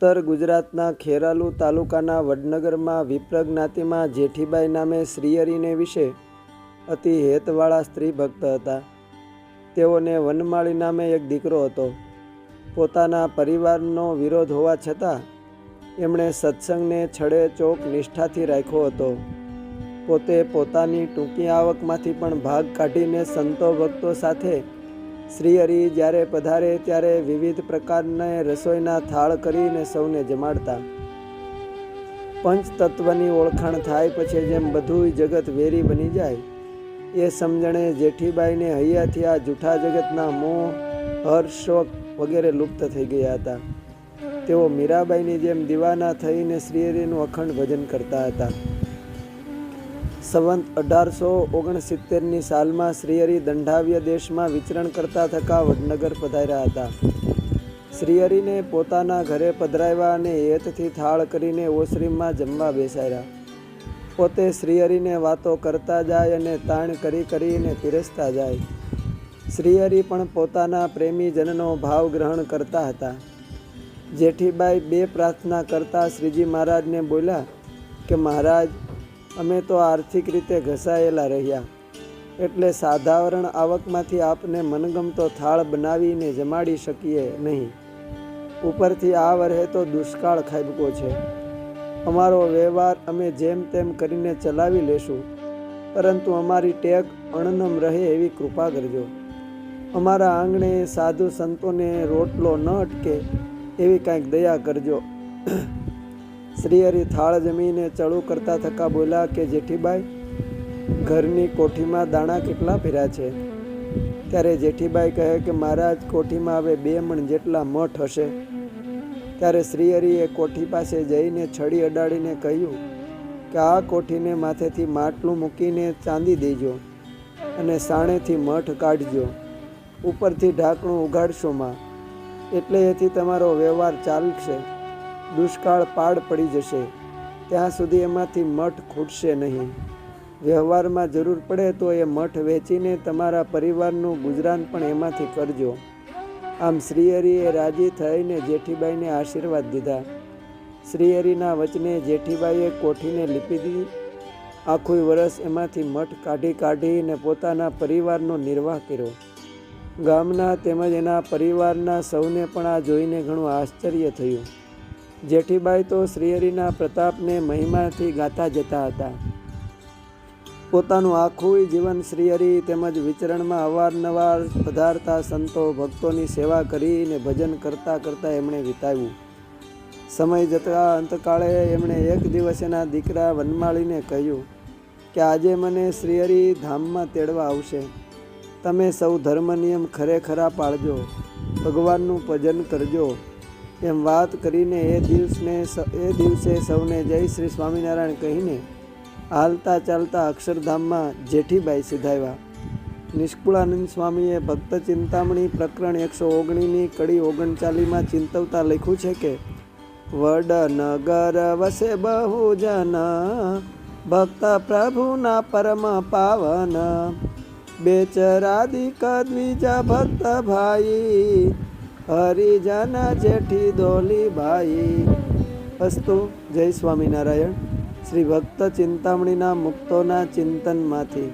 ઉત્તર ગુજરાતના ખેરાલુ તાલુકાના વડનગરમાં વિપ્ર જ્ઞાતિમાં જેઠીબાઈ નામે શ્રીયરીને વિશે અતિ હેતવાળા સ્ત્રી ભક્ત હતા. તેઓને વનમાળી નામે એક દીકરો હતો. પોતાના પરિવારનો વિરોધ હોવા છતાં એમણે સત્સંગને છડે ચોક નિષ્ઠાથી રાખ્યો હતો. પોતે પોતાની ટૂંકી આવકમાંથી પણ ભાગ કાઢીને સંતો ભક્તો સાથે શ્રીહરિ જ્યારે પધારે ત્યારે વિવિધ પ્રકારના રસોઈના થાળ કરીને સૌને જમાડતા. પંચતત્વની ઓળખાણ થાય પછી જેમ બધું જગત વેરી બની જાય, એ સમજણે જેઠીબાઈને હૈયાથી આ જૂઠા જગતના મોહ હર્ષોક વગેરે લુપ્ત થઈ ગયા હતા. તેઓ મીરાબાઈની જેમ દીવાના થઈને શ્રીહરિનું અખંડ ભજન કરતા હતા. સંવંત અઢારસો ઓગણસિત્તેરની સાલમાં શ્રીહરિ દંડાવ્ય દેશમાં વિચરણ કરતા થકા વડનગર પધાર્યા હતા. શ્રીહરિને પોતાના ઘરે પધરાવ્યા અને હેતથી થાળ કરીને ઓસરીમાં જમવા બેસાડ્યા. પોતે શ્રીહરિને વાતો કરતા જાય અને તાણ કરી કરીને પીરસતા જાય. શ્રીહરિ પણ પોતાના પ્રેમીજનનો ભાવ ગ્રહણ કરતા હતા. જેઠીબાઈ બે પ્રાર્થના કરતા શ્રીજી મહારાજને બોલ્યા કે મહારાજ અમે તો આર્થિક રીતે ઘસાયેલા રહ્યા. એટલે સાધારણ આવકમાંથી આપને મનગમતો થાળ બનાવીને જમાડી શકીએ નહીં. ઉપરથી આ વર્ષે તો દુષ્કાળ ખાબકો છે. અમારો વ્યવહાર અમે જેમ તેમ કરીને ચલાવી લેશું. પરંતુ અમારી ટેક અણનમ રહે એવી કૃપા કરજો. અમારા આંગણે સાધુ સંતોને રોટલો ન અટકે એવી કાંઈક દયા કરજો. શ્રીહરિ થાળ જમીને ચડું કરતા થકા બોલ્યા કે, જેઠીબાઈ, ઘરની કોઠીમાં દાણા કેટલા ફેર્યા છે? ત્યારે જેઠીબાઈ કહે કે, મહારાજ, કોઠીમાં હવે બે મણ જેટલા મઠ હશે. ત્યારે શ્રીહરિએ કોઠી પાસે જઈને છડી અડાડીને કહ્યું કે, આ કોઠીને માથેથી માટલું મૂકીને ચાંદી દેજો અને સાણેથી મઠ કાઢજો. ઉપરથી ઢાંકણું ઉગાડશોમાં એટલે એથી તમારો વ્યવહાર ચાલશે. દુષ્કાળ પાડ પડી જશે. ત્યાં સુધી એમાંથી મઠ ખૂટશે નહીં. વ્યવહારમાં જરૂર પડે તો એ મઠ વેચીને તમારા પરિવારનું ગુજરાન પણ એમાંથી કરજો. આમ શ્રીહરિએ રાજી થઈને જેઠીબાઈને આશીર્વાદ દીધા. શ્રીહરિના વચને જેઠીબાઈએ કોઠીને લીપી દીધી. આખું વરસ એમાંથી મઠ કાઢી કાઢીને પોતાના પરિવારનો નિર્વાહ કર્યો. ગામના તેમજ એના પરિવારના સૌને પણ આ જોઈને ઘણું આશ્ચર્ય થયું. જેઠીબાઈ તો શ્રીહરિના પ્રતાપને મહિમાથી ગાતા જતા હતા. પોતાનું આખું જીવન શ્રીહરિ તેમજ વિચરણમાં અવારનવાર પધારતા સંતો ભક્તોની સેવા કરીને ભજન કરતાં કરતાં એમણે વિતાવ્યું. સમય જતા અંતકાળે એમણે એક દિવસ એના દીકરા વનમાળીને કહ્યું કે આજે મને શ્રીહરિ ધામમાં તેડવા આવશે. તમે સૌ ધર્મ નિયમ ખરેખરા પાળજો. ભગવાનનું ભજન કરજો. એમ વાત કરીને એ દિવસને એ દિવસે સૌને જય શ્રી સ્વામિનારાયણ કહીને હાલતા ચાલતા અક્ષરધામમાં જેઠીબાઈ સિધાવ્યા. નિષ્કુળાનંદ સ્વામીએ ભક્ત ચિંતામણી પ્રકરણ એકસો ઓગણીની કડી ઓગણચાલીમાં ચિંતવતા લખ્યું છે કે, વડનગર વસે બહુજન, ભક્ત પ્રભુના પરમ પાવન બેચરાદિક દ્વિજા ભક્ત ભાઈ હરિજન જેઠી દોલી ભાઈ અસ્તુ જય સ્વામિનારાયણ. શ્રી ભક્ત ચિંતામણીના મુક્તોના ચિંતનમાંથી.